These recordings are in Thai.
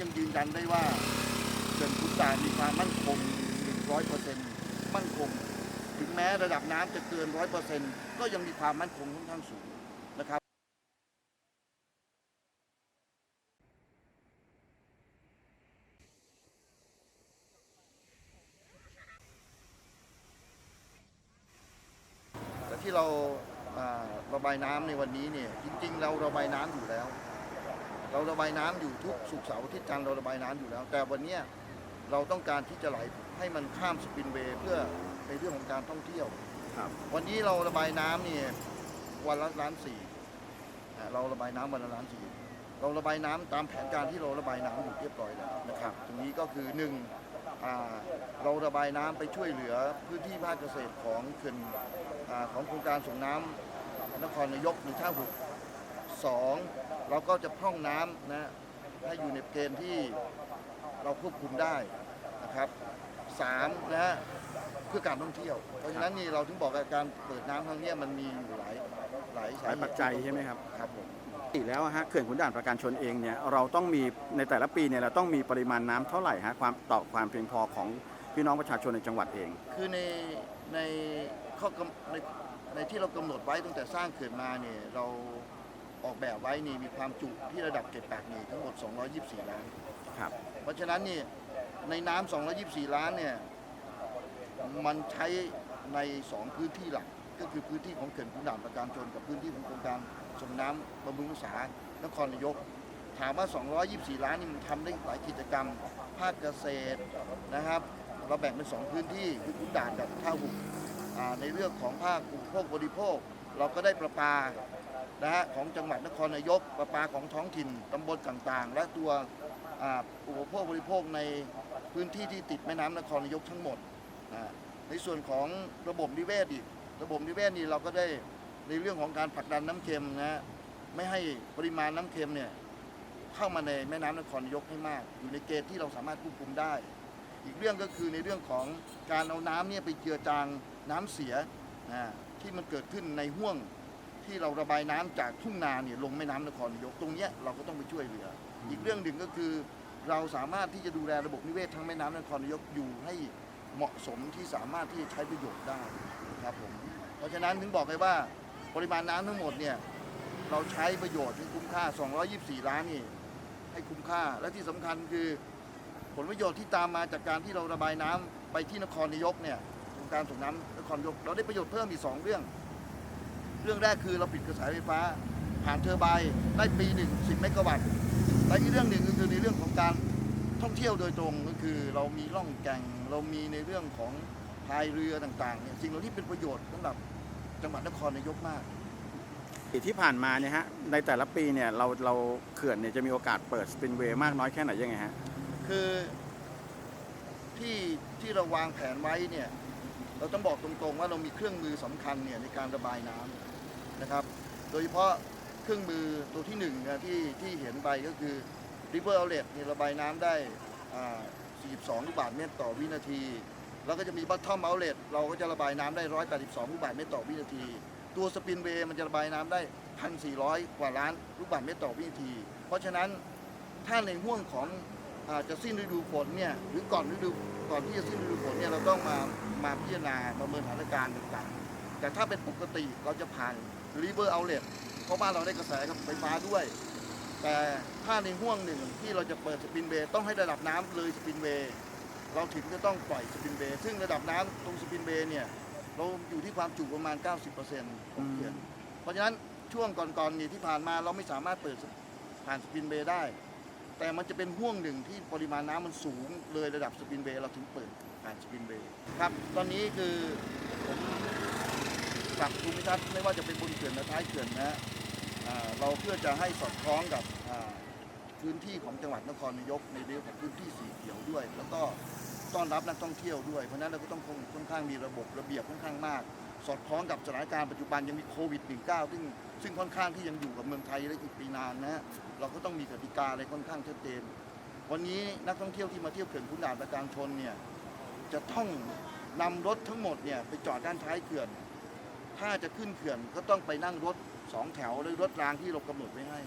ยังยืนยันได้ว่าเขื่อนขุนด่านมีความมั่นคง 100%มั่นคง ถึงแม้ระดับน้ำจะเกิน 100%ก็ยังมีความมั่นคงค่อนข้างสูงนะครับแต่ที่เราอ่าระบายน้ำในวันนี้เนี่ยจริง ๆ เราระบายน้ำอยู่แล้ว เราระบายน้ำอยู่ทุกสุกร์เสาร์อาทิตย์จันทร์เราระบายน้ำอยู่แล้ว แต่วันเนี้ยเราต้องการที่จะไหลให้มันข้ามสปินเวย์เพื่อในเรื่องของการท่องเที่ยวครับวันนี้เราระบายน้ำเนี่ยวันละล้านสี่อ่าเราระบายน้ำวันละล้านสี่เราระบายน้ำตามแผนการที่เราระบายน้ำอยู่เรียบร้อยแล้วนะครับ ตรงนี้ก็คือหนึ่งอ่าเราระบายน้ำไปช่วยเหลือพื้นที่ภาคเกษตรของเขื่อนอาของโครงการส่งน้ำนครนายกหรือท่าหุบ สองเราก็จะพร่องน้ำนะให้อยู่ในเกณฑ์ที่เราควบคุมได้นะครับสามนะฮะเพื่อการท่องเที่ยว เพราะฉะนั้นนี่เราถึงบอกว่าการเปิดน้ำครั้งเนี้ยมันมีอยู่หลายหลายสาหลายเหปัจตุจัยใช่ไหมครับครับผมปกติแล้วอะฮะเขื่อนขุนด่านประการชนเองเนี่ยเราต้องมีในแต่ละปีเนี่ยเราต้องมีปริมาณน้ำเท่าไหร่ฮะความต่อความเพียงพอของพี่น้องประชาชนในจังหวัดเอง คือในในข้อกำในในที่เรากำหนดไว้ตั้งแต่สร้างเขื่อนมาเนี่ยเรา ออกแบบไว้นี่มีความจุที่ระดับเก็บปากนี่ทั้งหมด 224 ล้าน ครับ เพราะฉะนั้นนี่ในน้ำ224 ล้านเนี่ยมันใช้ใน 2 พื้นที่หลัก ก็คือพื้นที่ของเขื่อนขุนด่านประการชน กับพื้นที่ของโครงการส่งน้ำบำรุงรักษานครนายก ถามว่า 224 ล้านนี่มันทำได้หลายกิจกรรม ภาคเกษตรนะครับ เราแบ่งเป็น 2 พื้นที่คือขุนด่านกับท่าหุบอ่าในเรื่องของภาคอุปโภคบริโภค เราก็ได้ประปา นะฮะของจังหวัดนครนายกประปาของท้องถิ่นตำบลต่างๆ และตัวอุปโภคบริโภคในพื้นที่ที่ติดแม่น้ำนครนายกทั้งหมดนะในส่วนของระบบนิเวศอีก ระบบนิเวศนี่เราก็ได้ในเรื่องของการผลักดันน้ำเค็มนะไม่ให้ปริมาณน้ำเค็มเนี่ยเข้ามาในแม่น้ำนครนายกให้มาก อยู่ในเกณฑ์ที่เราสามารถควบคุมได้ อีกเรื่องก็คือในเรื่องของการเอาน้ำเนี่ยไปเจือจางน้ำเสียนะที่มันเกิดขึ้นในห่วง ที่เราระบายน้ำจากทุ่งนาเนี่ยลงแม่น้ำนครนายกตรงเนี้ยเราก็ต้องไปช่วยเหลือ อีกเรื่องหนึ่งก็คือ เราสามารถที่จะดูแลระบบนิเวศทั้งแม่น้ำนครนายกอยู่ให้เหมาะสมที่สามารถที่จะใช้ประโยชน์ได้ครับผมเพราะฉะนั้นถึงบอกเลยว่าปริมาณน้ำทั้งหมดเนี่ยเราใช้ประโยชน์ให้คุ้มค่า 224 ล้านนี่ให้คุ้มค่าและที่สำคัญคือ ผลประโยชน์ที่ตามมาจากการที่เราระบายน้ำไปที่นครนายกเนี่ยโครงการส่งน้ำนครนายกเราได้ประโยชน์เพิ่มอีกสองเรื่อง เรื่องแรกคือเราปิดกระแสไฟฟ้าผ่านเทอร์ไบน์ได้ปีหนึ่งสิบเมกะวัตต์และอีกเรื่องหนึ่งก็คือในเรื่องของการท่องเที่ยวโดยตรงก็คือ เรามีล่องแก่งเรามีในเรื่องของพายเรือต่างๆเนี่ยสิ่งเหล่านี้เป็นประโยชน์สำหรับจังหวัดนครนายกมาก ปีที่ผ่านมาเนี่ยฮะในแต่ละปีเนี่ยเราเราเขื่อนเนี่ยจะมีโอกาสเปิดสปินเวย์มากน้อยแค่ไหนยังไงฮะคือที่ที่เราวางแผนไว้เนี่ย เราต้องบอกตรงๆว่าเรามีเครื่องมือสำคัญเนี่ยในการระบายน้ำนะครับ โดยเฉพาะเครื่องมือตัวที่หนึ่งนะที่ที่เห็นไปก็คือ River Outlet เนี่ยระบายน้ำได้ 42 ลูกบาศก์เมตรต่อวินาที แล้วก็จะมี Bottom Outlet เราก็จะระบายน้ำได้ 182 ลูกบาศก์เมตรต่อวินาที ตัวสปินเวย์มันจะระบายน้ำได้ 1,400 กว่าล้านลูกบาศก์เมตรต่อวินาที เพราะฉะนั้นถ้าในห่วงของอาจจะสิ้นฤดูฝนเนี่ยหรือก่อนฤดู ก่อนที่จะสิ้นฤดูฝนเนี่ยเราต้องมามาพิจารณาประเมินสถานการณ์ต่างๆ แต่ถ้าเป็นปกติเราจะผ่าน river outlet เพราะบ้านเราได้กระแสไฟฟ้าด้วย แต่ถ้าในห่วงหนึ่งที่เราจะเปิดสปินเวย์ต้องให้ระดับน้ำเลยสปินเวย์เราถึงจะต้องปล่อยสปินเวย์ซึ่งระดับน้ำตรงสปินเวย์เนี่ยเราอยู่ที่ความจุประมาณ 90%ของเขื่อนเพราะฉะนั้นช่วงก่อนๆนี่ที่ผ่านมาเราไม่สามารถเปิดผ่านสปินเวย์ได้ แต่มันจะเป็นห่วงหนึ่งที่ปริมาณน้ำมันสูงเลยระดับสปินเวย์เราถึงเปิดผ่านสปินเวย์ครับ ตอนนี้คือผมปรับภูมิทัศน์ไม่ว่าจะเป็นบนเขื่อนและท้ายเขื่อนนะฮะอ่าเราเพื่อจะให้สอดคล้องกับอ่าพื้นที่ของจังหวัดนครนายกในเรื่องของพื้นที่สีเขียวด้วย แล้วก็ต้อนรับนักท่องเที่ยวด้วยเพราะฉะนั้นเราก็ต้องคงค่อนข้างมีระบบระเบียบค่อนข้างมาก สอดคล้องกับสถานการณ์ปัจจุบันยังมีโควิด -19 ซึ่งซึ่งค่อนข้างที่ยังอยู่กับเมืองไทยได้อีกปีนานนะฮะเราก็ต้องมีกติกาอะไรค่อนข้างชัดเจน วันนี้นักท่องเที่ยวที่มาเที่ยวเขื่อนขุนด่านประการชนเนี่ยจะต้องนำรถทั้งหมดเนี่ยไปจอดด้านท้ายเขื่อน ถ้าจะขึ้นเขื่อนก็ต้องไปนั่งรถสองแถวหรือรถรางที่เรากำหนดไว้ให้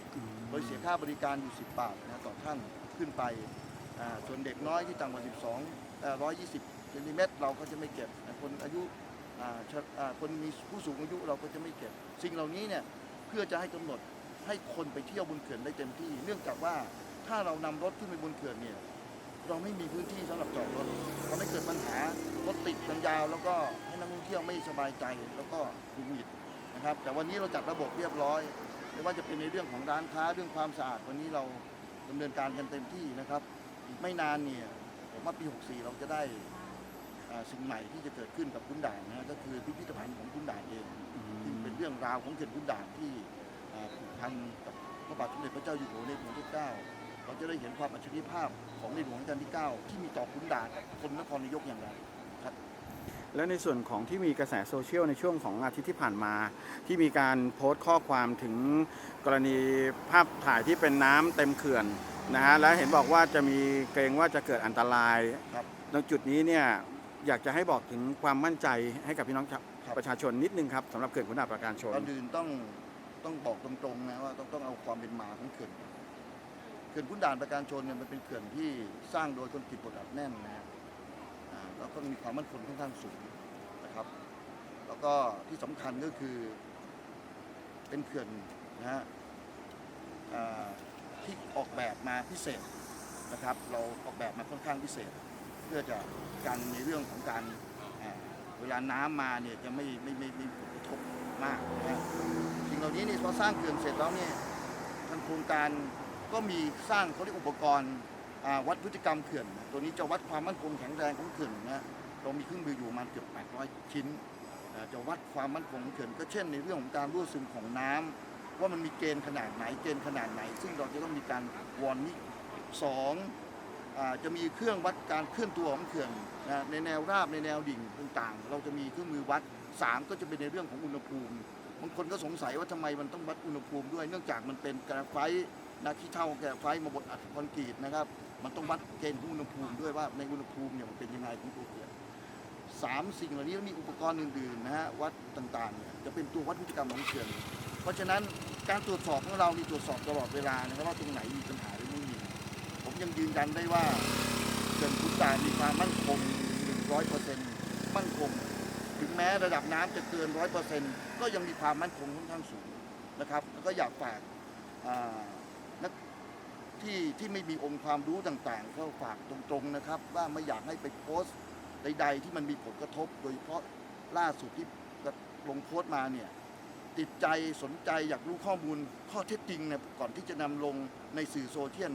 โดยเสียค่าบริการอยู่ 10 บาทนะต่อท่านขึ้นไปอ่าส่วนเด็กน้อยที่ต่ำกว่า 12เอ่อ120เซนติเมตรเราก็จะไม่เก็บคนอายุ คนมีผู้สูงอายุเราก็จะไม่เก็บ สิ่งเหล่านี้เนี่ยเพื่อจะให้กำหนดให้คนไปเที่ยวบนเขื่อนได้เต็มที่ เนื่องจากว่าถ้าเรานำรถขึ้นไปบนเขื่อนเนี่ยเราไม่มีพื้นที่สำหรับจอดรถทำให้เกิดปัญหารถติดกันยาว แล้วก็ให้นักท่องเที่ยวไม่สบายใจแล้วก็หงุดหงิดนะครับ แต่วันนี้เราจัดระบบเรียบร้อยไม่ว่าจะเป็นในเรื่องของร้านค้าเรื่องความสะอาดวันนี้เราดำเนินการกันเต็มที่นะครับ อีกไม่นานเนี่ยผมว่าปี 64 เราจะได้ สิ่งใหม่ที่จะเกิดขึ้นกับคุณด่านนะฮะก็คือพิพิธภัณฑ์ของคุณด่านเองซึ่งเป็นเรื่องราวของเขื่อนขุนด่านที่อ่าผูกพันกับพระบาทสมเด็จพระเจ้าอยู่หัวในหลวงที่เก้าเราจะได้เห็นความอัจฉริยภาพของในหลวงรัชกาลที่ 9 ที่มีต่อขุนด่านคนนครนายกอย่างไรครับแล้วในส่วนของที่มีกระแสโซเชียลในช่วงของอาทิตย์ที่ผ่านมา ที่มีการโพสต์ข้อความถึงกรณีภาพถ่ายที่เป็นน้ำเต็มเขื่อนนะฮะและเห็นบอกว่าจะมีเกรงว่าจะเกิดอันตรายครับตรงจุดนี้เนี่ย อยากจะให้บอกถึงความมั่นใจให้กับพี่น้องชาวครับประชาชนนิดนึงครับสำหรับเขื่อนขุนด่านประการชนก่อนอื่นต้องต้องบอกตรงๆนะว่าต้องต้องเอาความเป็นมาของเขื่อนก่อนเขื่อนขุนด่านประการชนเนี่ยมันเป็นเขื่อนที่สร้างโดยคนกิจบทอัดแน่นนะฮะอ่าแล้วก็มีความมั่นคงค่อนข้างสูงนะครับ แล้วก็ที่สำคัญก็คือเป็นเขื่อนนะฮะอ่าที่ออกแบบมาพิเศษนะครับ เราออกแบบมาค่อนข้างพิเศษเพื่อจะกันในเรื่องของการเวลาน้ำมาเนี่ยจะไม่ไม่ไม่ไม่ผลกระทบมากนะฮะสิ่งเหล่านี้นี่พอสร้างเขื่อนเสร็จแล้วเนี่ยทางโครงการก็มีสร้างเขาเรียกอุปกรณ์วัดพฤติกรรมเขื่อน ตัวนี้จะวัดความมั่นคงแข็งแรงของเขื่อนนะฮะเรามีเครื่องมืออยู่ประมาณเกือบ 800 ชิ้น จะวัดความมั่นคงของเขื่อนก็เช่น ในเรื่องของการรั่วซึมของน้ำว่ามันมีเกณฑ์ขนาดไหนเกณฑ์ขนาดไหน ซึ่งเราจะต้องมีการวอร์นิ่งสอง จะมีเครื่องวัดการเคลื่อนตัวของเขื่อนในแนวราบในแนวดิ่งต่างๆ เราจะมีเครื่องมือวัด 3 ก็จะเป็นในเรื่องของอุณหภูมิบางคนก็สงสัยว่าทำไมมันต้องวัดอุณหภูมิด้วย เนื่องจากมันเป็นกระไฟนาขี้เท่าแกรไฟมาบดอัดคอนกรีตนะครับ มันต้องวัดเกณฑ์ของอุณหภูมิด้วยว่าในอุณหภูมิเนี่ยมันเป็นยังไงของตัวเขื่อนสามสิ่งเหล่านี้มีอุปกรณ์อื่นๆนะฮะวัดต่างๆเนี่ยจะเป็นตัววัดพฤติกรรมของเขื่อนเพราะฉะนั้นการตรวจสอบของเรามีตรวจสอบตลอดเวลานะครับว่าตรงไหนมีปัญหาหรือไม่มี ยังยืนยันได้ว่าเขื่อนขุนด่านมีความมั่นคง 100%มั่นคง ถึงแม้ระดับน้ำจะเกิน 100%ก็ยังมีความมั่นคงค่อนข้างสูงนะครับแล้วก็อยากฝากนักที่ที่ไม่มีองค์ความรู้ต่างๆ ก็ฝากตรงๆนะครับ ว่าไม่อยากให้ไปโพสต์ใด ๆ ที่มันมีผลกระทบ โดยเฉพาะล่าสุดที่ลงโพสต์มาเนี่ยติดใจสนใจอยากรู้ข้อมูลข้อเท็จจริงเนี่ยก่อนที่จะนำลงในสื่อโซเชียล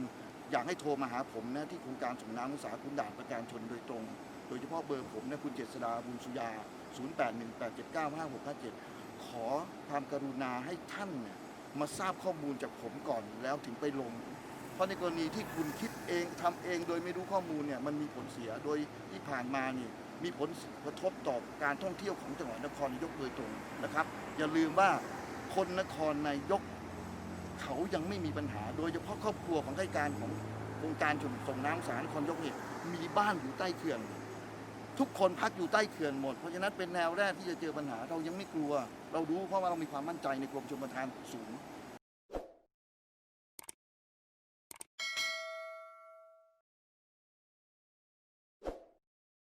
อยากให้โทรมาหาผมนะที่โครงการส่งน้ำอุตสาหคุณด่านประการชนโดยตรง โดยเฉพาะเบอร์ผมนะคุณเจษดาบุญสุยา 0818795657 ขอความกรุณาให้ท่านเนี่ยมาทราบข้อมูลจากผมก่อนแล้วถึงไปลง เพราะในกรณีที่คุณคิดเองทำเองโดยไม่รู้ข้อมูลเนี่ยมันมีผลเสียโดยที่ผ่านมานี่มีผลกระทบต่อการท่องเที่ยวของจังหวัดนครนายกโดยตรงนะครับ อย่าลืมว่าคนนครนายก เขายังไม่มีปัญหา โดยเฉพาะครอบครัวของข้าราชการขององค์การชุมส่งน้ำสารคอนยกเนี่ยมีบ้านอยู่ใต้เขื่อน ทุกคนพักอยู่ใต้เขื่อนหมด เพราะฉะนั้นเป็นแนวแรกที่จะเจอปัญหา เรายังไม่กลัว เรารู้เพราะว่าเรามีความมั่นใจในกรมชลประทานสูง